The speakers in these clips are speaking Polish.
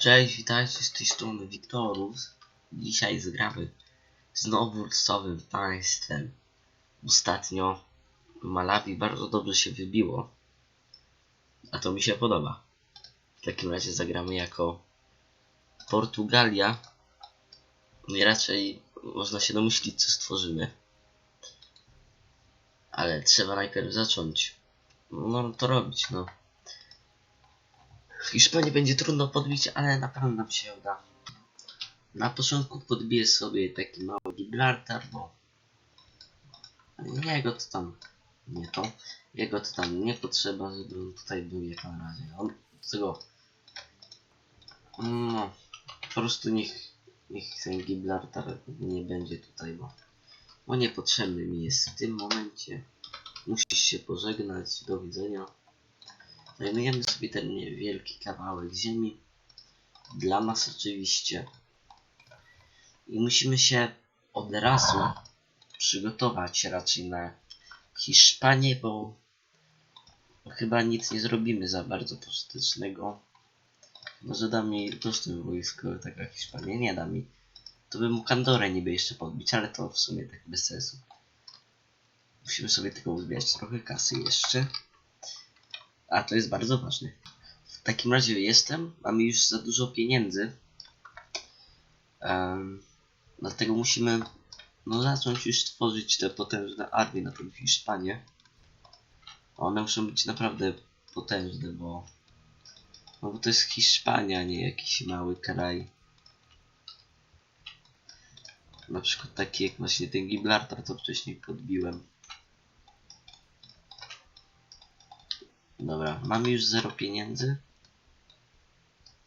Cześć, witajcie z tej strony Wiktorus. Dzisiaj zgramy znowu losowym państwem. Ostatnio Malawi bardzo dobrze się wybiło. A to mi się podoba. W takim razie zagramy jako Portugalia. No i raczej można się domyślić co stworzymy. Ale trzeba najpierw zacząć. No to robić, no. Hiszpanii będzie trudno podbić, ale na pewno nam się uda. Na początku podbiję sobie taki mały Gibraltar, bo jego to tam nie to. Jego to tam nie potrzeba, żeby on tutaj był jak na razie. On tego no po prostu niech, niech ten Gibraltar nie będzie tutaj, bo, bo niepotrzebny mi jest w tym momencie. Musisz się pożegnać, do widzenia. Zajmujemy sobie ten wielki kawałek ziemi. Dla nas oczywiście. I musimy się od razu przygotować raczej na Hiszpanię, bo chyba nic nie zrobimy za bardzo pożytecznego. Może da mi kosztem wojsko, taka Hiszpania nie da mi. To bym mógł Andorę niby jeszcze podbić, ale to w sumie tak bez sensu. Musimy sobie tylko uzbierać trochę kasy jeszcze. A to jest bardzo ważne. W takim razie jestem, mamy już za dużo pieniędzy. Um, dlatego musimy no, zacząć już tworzyć te potężne armie na tą Hiszpanię. One muszą być naprawdę potężne, bo, no, bo to jest Hiszpania, nie jakiś mały kraj. Na przykład taki jak właśnie ten Gibraltar, co wcześniej podbiłem. Dobra, mamy już zero pieniędzy.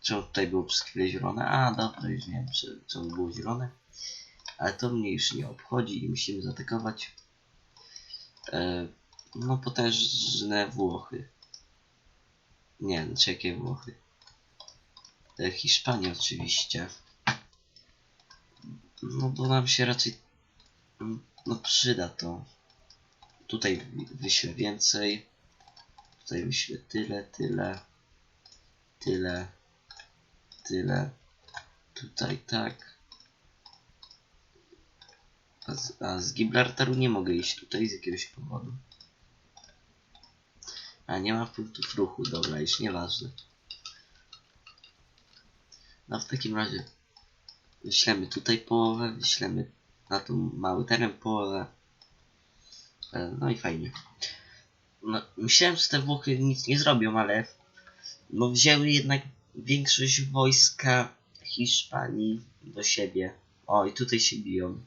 Czemu tutaj było przez chwilę zielone? A, dobra, już wiem, czy- czemu było zielone. Ale to mnie już nie obchodzi i musimy zaatakować. E, no, potężne Włochy. Nie, znaczy jakie Włochy? E, Hiszpania oczywiście. No, bo nam się raczej no, przyda to. Tutaj wy- wyślę więcej. Tutaj wyślę tyle, tyle, tyle, tyle. Tutaj tak. A z, a z Gibraltaru nie mogę iść tutaj z jakiegoś powodu. A nie ma punktów ruchu, dobra, już nieważne. No w takim razie wyślemy tutaj połowę, wyślemy na tą mały teren połowę. E, No i fajnie. No, myślałem, że te Włochy nic nie zrobią, ale no wzięły jednak większość wojska Hiszpanii do siebie. O, i tutaj się biją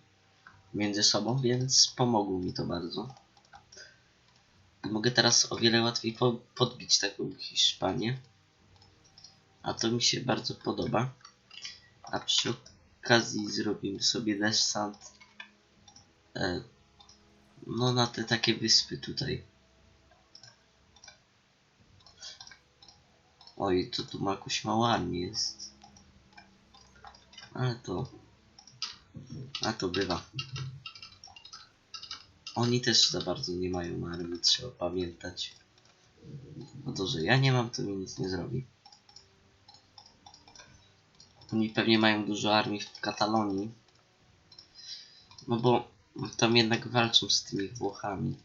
między sobą, więc pomogło mi to bardzo. Mogę teraz o wiele łatwiej po podbić taką Hiszpanię. A to mi się bardzo podoba. A przy okazji zrobimy sobie desant e, no na te takie wyspy tutaj. Oj, to tu ma jakąś mała armię jest. Ale to... A to bywa. Oni też za bardzo nie mają armii, trzeba pamiętać. No to, że ja nie mam, to mi nic nie zrobi. Oni pewnie mają dużo armii w Katalonii. No bo tam jednak walczą z tymi Włochami.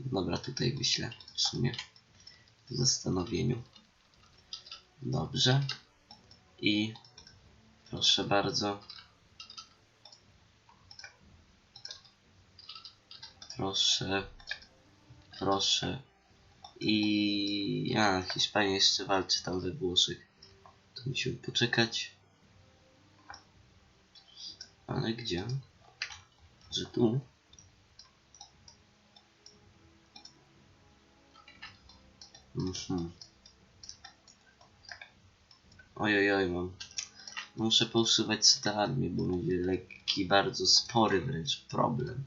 Dobra, tutaj wyślę w sumie zastanowieniu. Dobrze. I proszę bardzo. Proszę. Proszę. I ja, Hiszpania jeszcze walczy tam we Włoszech. To musimy poczekać. Ale gdzie? Że tu? Mhm. Oj, oj, mam. Muszę pousuwać sobie tę armię, bo będzie lekki, bardzo spory wręcz problem.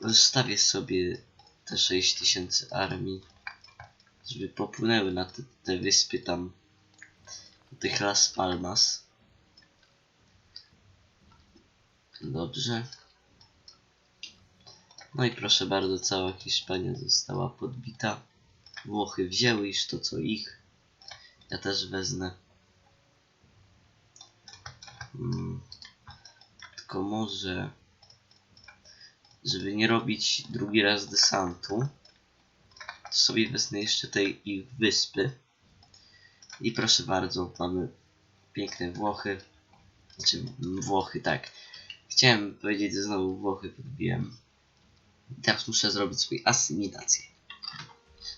Zostawię sobie te 6000 armii, żeby popłynęły na te, te wyspy tam, tych Las Palmas. Dobrze. No i proszę bardzo, cała Hiszpania została podbita. Włochy wzięły już to co ich. Ja też wezmę. Mm. Tylko może, żeby nie robić drugi raz desantu, to sobie wezmę jeszcze tej ich wyspy. I proszę bardzo, mamy piękne Włochy. Znaczy Włochy, tak. Chciałem powiedzieć, że znowu Włochy podbiłem. Teraz muszę zrobić sobie asymilację.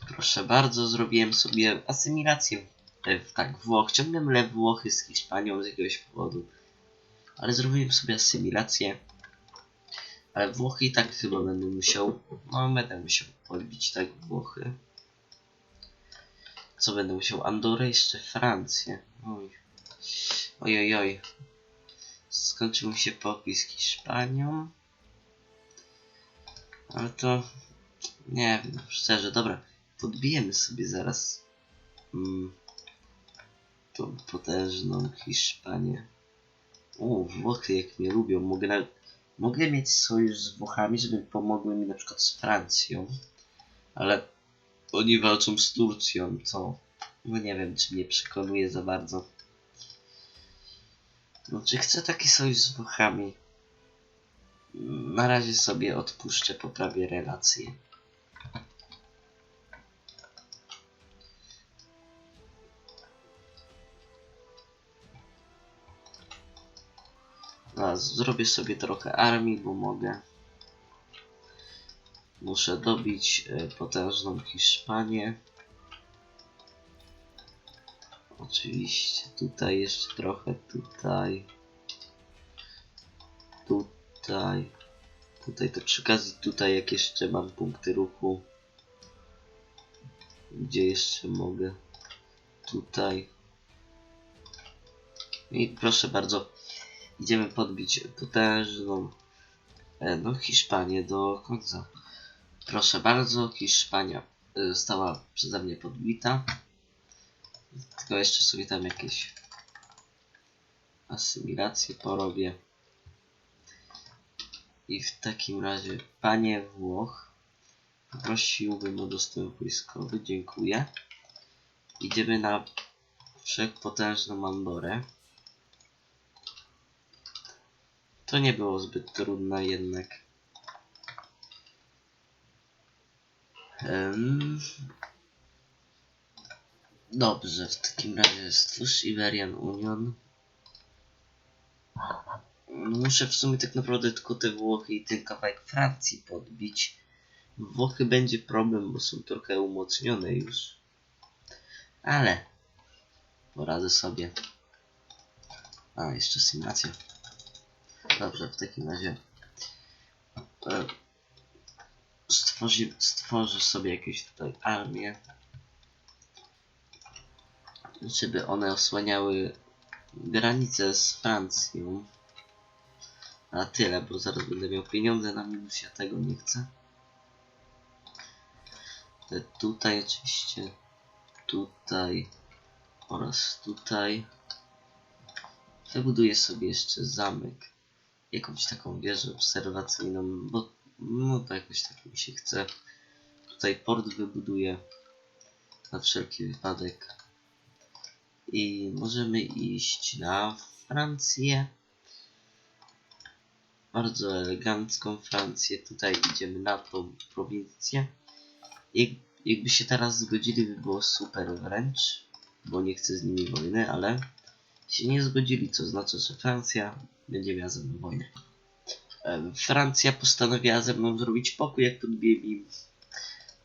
Proszę bardzo, zrobiłem sobie asymilację w tak Włoch. Ciągle mylę Włochy z Hiszpanią z jakiegoś powodu. Ale zrobiłem sobie asymilację. Ale Włochy i tak chyba będę musiał. No, będę musiał podbić tak Włochy. Co będę musiał? Andorę, jeszcze Francję. Oj. Oj, oj, oj. Skończył mi się pokój z Hiszpanią. Ale to... Nie wiem, szczerze, dobra. Podbijemy sobie zaraz mm, tą potężną Hiszpanię. O, Włochy jak mnie lubią. Mogę, na... Mogę mieć sojusz z Włochami, żeby pomogły mi na przykład z Francją. Ale oni walczą z Turcją, co... No nie wiem, czy mnie przekonuje za bardzo. No, czy chcę taki sojusz z Włochami? Na razie sobie odpuszczę, poprawię relacje. A, zrobię sobie trochę armii, bo mogę. Muszę dobić e, potężną Hiszpanię. Oczywiście tutaj jeszcze trochę, tutaj. Tutaj. Tutaj to przy okazji tutaj jak jeszcze mam punkty ruchu. Gdzie jeszcze mogę? Tutaj. I proszę bardzo, idziemy podbić potężną e, no, Hiszpanię do końca. Proszę bardzo, Hiszpania e, została przeze mnie podbita. Tylko jeszcze sobie tam jakieś asymilacje porobię. I w takim razie, panie Włoch, prosiłbym o dostęp wojskowy. Dziękuję. Idziemy na wszechpotężną Andorę. To nie było zbyt trudne jednak. Em, Dobrze, w takim razie stwórz Iberian Union. Muszę w sumie tak naprawdę tylko te Włochy i ten kawałek Francji podbić. Włochy będzie problem, bo są trochę umocnione już. Ale poradzę sobie. A, jeszcze symulacja. Dobrze, w takim razie e, stworzy, stworzę sobie jakieś tutaj armię, żeby one osłaniały granice z Francją. A tyle, bo zaraz będę miał pieniądze na minus, ja tego nie chcę. Te tutaj oczywiście, tutaj oraz tutaj. Wybuduję sobie jeszcze zamek, jakąś taką wieżę obserwacyjną, bo no to jakoś tak mi się chce. Tutaj port wybuduję na wszelki wypadek. I możemy iść na Francję. Bardzo elegancką Francję. Tutaj idziemy na tą prowincję. Jak, jakby się teraz zgodzili, by było super wręcz, bo nie chcę z nimi wojny, ale się nie zgodzili, co znaczy, że Francja będzie miała ze mną wojnę. Francja postanowiła ze mną zrobić pokój, jak podbiłem im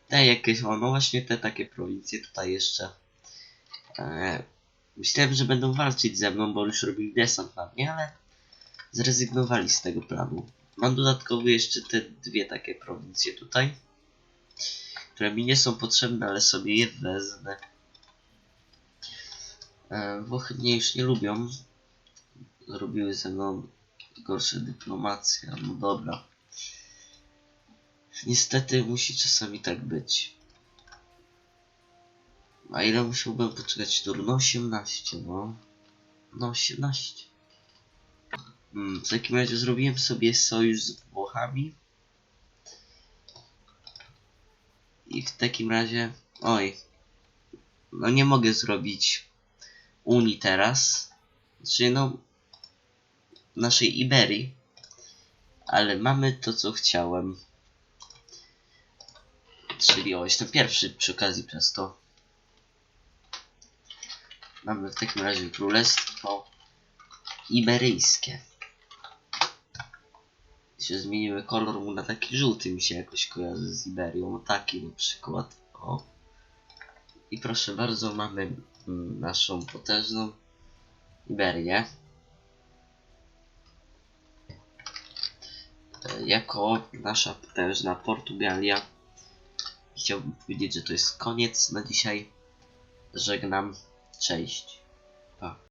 te jakieś, no właśnie te takie prowincje tutaj jeszcze. E, myślałem, że będą walczyć ze mną, bo już robili desant na mnie, ale zrezygnowali z tego planu. Mam dodatkowo jeszcze te dwie takie prowincje tutaj, które mi nie są potrzebne, ale sobie je wezmę. E, Włochy mnie już nie lubią. Zrobiły ze mną gorsze dyplomacje, no dobra. Niestety musi czasami tak być. A ile musiałbym poczekać do no 18, no. No 18. Mm, w takim razie zrobiłem sobie sojusz z Włochami. I w takim razie, oj, no nie mogę zrobić Unii teraz, znaczy no, naszej Iberii, ale mamy to, co chciałem. Czyli o, jestem pierwszy przy okazji przez to. Mamy w takim razie królestwo iberyjskie. Się zmieniły kolor mu na taki żółty mi się jakoś kojarzy z Iberią. Taki na przykład. O. I proszę bardzo, mamy mm, naszą potężną Iberię. E, Jako nasza potężna Portugalia. Chciałbym powiedzieć, że to jest koniec na dzisiaj. Żegnam. Cześć.